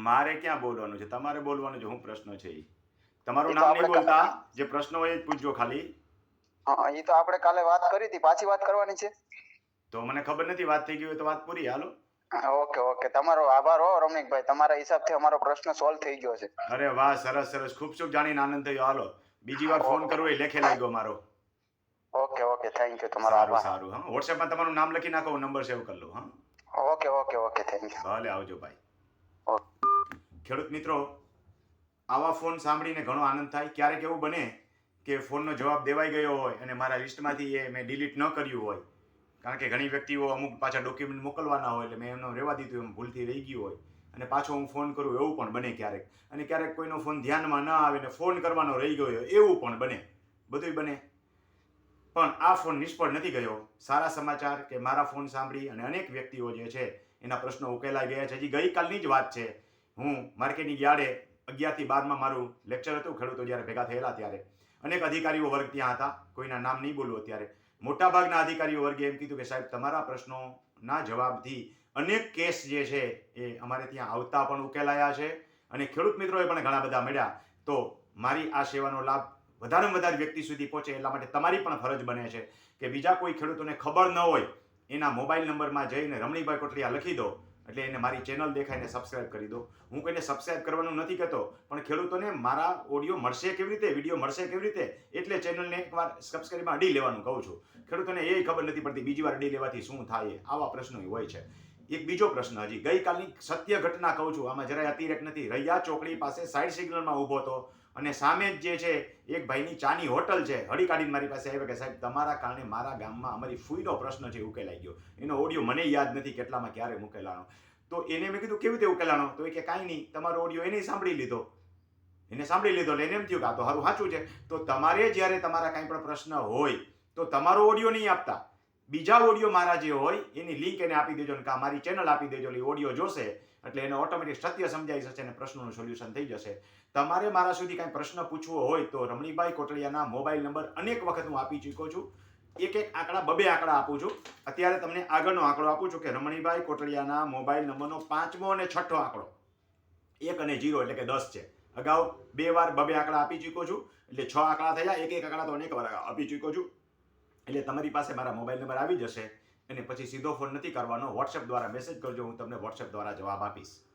મારે ક્યાં બોલવાનું છે? તમારે બોલવાનું છે હું પ્રશ્ન છે તમારું નામ નહીં બોલતા જે પ્રશ્ન હોય એ જ પૂછજો ખાલી. હા એ તો આપણે કાલે વાત કરી હતી પાછી વાત કરવાની છે. તો મને ખબર નથી વાત થઈ ગઈ હોય તો વાત પૂરી હાલો. Okay okay. તમારો આભાર હો રમણીકભાઈ તમારા હિસાબથી અમારો પ્રશ્ન સોલ્વ થઈ ગયો છે. અરે વાહ સરસ સરસ. ખૂબ ખૂબ જાણીને આનંદ થયો. હાલો. બીજી વાર ફોન કરવો એ લેખે લાગ્યો મારો. Okay okay. થેન્ક યુ તમારો આભાર. સારું. હા વોટ્સએપમાં તમારું નામ લખી નાખો નંબર સેવ કરી લો હા. Okay okay okay. Thank you ભલે આવજો ભાઈ. ખેડૂત મિત્રો, આવા ફોન સાંભળીને ઘણો આનંદ થાય. ક્યારેક એવું બને કે ફોનનો જવાબ દેવાઈ ગયો હોય અને મારા લિસ્ટમાંથી એ મેં ડિલીટ ન કર્યું હોય. કારણ કે ઘણી વ્યક્તિઓ અમુક પાછા ડોક્યુમેન્ટ મોકલવાના હોય એટલે મેં એમનો રહેવા દીધું, એમ ભૂલથી રહી ગયું હોય. અને પાછો હું ફોન કરું એવું પણ બને ક્યારેક. અને ક્યારેક કોઈનો ફોન ધ્યાનમાં ન આવે ને ફોન કરવાનો રહી ગયો એવું પણ બને. બધુંય બને. પણ આ ફોન નિષ્ફળ નથી ગયો. સારા સમાચાર કે મારા ફોન સાંભળી અને અનેક વ્યક્તિઓ જે છે એના પ્રશ્નો ઉકેલાઈ ગયા છે. હજી ગઈકાલની જ વાત છે. હું માર્કેટની યાર્ડે અગિયારથી બારમાં મારું લેક્ચર હતું, ખેડૂતો જ્યારે ભેગા થયેલા ત્યારે. અનેક અધિકારીઓ વર્ગ ત્યાં હતા. કોઈના નામ નહીં બોલું અત્યારે. મોટાભાગના અધિકારીઓ વર્ગે એમ કીધું કે, સાહેબ, તમારા પ્રશ્નોના જવાબથી અનેક કેસ જે છે એ અમારે ત્યાં આવતા પણ ઉકેલાયા છે. અને ખેડૂત મિત્રોએ પણ ઘણા બધા મળ્યા. તો મારી આ સેવાનો લાભ વધારેમાં વધારે વ્યક્તિ સુધી પહોંચે એટલા માટે તમારી પણ ફરજ બને છે કે બીજા કોઈ ખેડૂતોને ખબર ન હોય એના મોબાઈલ નંબરમાં જઈને રમણીભાઈ કોટલિયા લખી દો, એટલે એને મારી ચેનલ દેખાઈને સબસ્ક્રાઇબ કરી દો. હું કોઈને સબસ્ક્રાઇબ કરવાનું નથી કહેતો, પણ ખેડૂતોને મારા ઓડિયો મળશે કેવી રીતે વીડિયો મળશે કેવી રીતે, એટલે ચેનલને એકવાર સબસ્ક્રાઇબમાં અડી લેવાનું કહું છું. ખેડૂતોને એ ખબર નથી પડતી બીજી વાર અડી લેવાથી શું થાય આવા પ્રશ્નો હોય છે. એક બીજો પ્રશ્ન હજી. ગઈકાલની સત્ય ઘટના કહું છું. આમાં જરાય અતિરેક નથી. રૈયા ચોકડી પાસે સાઈડ સિગ્નલમાં ઊભો હતો અને સામે જ જે છે, એક ભાઈની ચાની હોટલ છે. હળી કાઢીને મારી પાસે આવ્યા કે, સાહેબ, તમારા કારણે મારા ગામમાં અમારી ફૂઈનો પ્રશ્ન છે, ઉકેલાઈ ગયો. એનો ઓડિયો મને યાદ નથી કેટલામાં ક્યારે મુકેલાનો તો એને મેં કીધું, કેવી રીતે ઉકેલાનો તો એ કે, કાંઈ નહીં. તમારો ઓડિયો એને સાંભળી લીધો. એને સાંભળી લીધો એટલે એને એમ થયું કે આ તો સારું સાચું છે. તો તમારે જ્યારે તમારા કાંઈ પણ પ્રશ્ન હોય, તો તમારો ઓડિયો નહીં આપતા. બીજા ઓડિયો મારા જે હોય, એની લિંક એને આપી દેજો ને કે મારી ચેનલ આપી દેજો, એટલે ઓડિયો જોશે, એટલે એને ઓટોમેટિક સત્ય સમજાઈ જશે અને પ્રશ્નોનું સોલ્યુશન થઈ જશે. તમારે મારા સુધી કાંઈ પ્રશ્ન પૂછવો હોય તો રમણીભાઈ કોટડિયાના મોબાઈલ નંબર અનેક વખત હું આપી ચૂક્યો છું. એક એક આંકડા, બબે આંકડા આપું છું. અત્યારે તમને આગળનો આંકડો આપું છું કે રમણીભાઈ કોટડિયાના મોબાઈલ નંબરનો પાંચમો અને છઠ્ઠો આંકડો. એક અને જીરો એટલે કે દસ છે. અગાઉ બે વાર બબે આંકડા આપી ચૂક્યો છું. એટલે છ આંકડા થયા, એક એક આંકડા તો અનેક વાર આપી ચૂક્યો છું. એટલે તમારી પાસે મારા મોબાઈલ નંબર આવી જશે. અને પછી સીધો ફોન નથી કરવાનો. વોટ્સએપ દ્વારા મેસેજ કરજો. હું તમને વોટ્સએપ દ્વારા જવાબ આપીશ.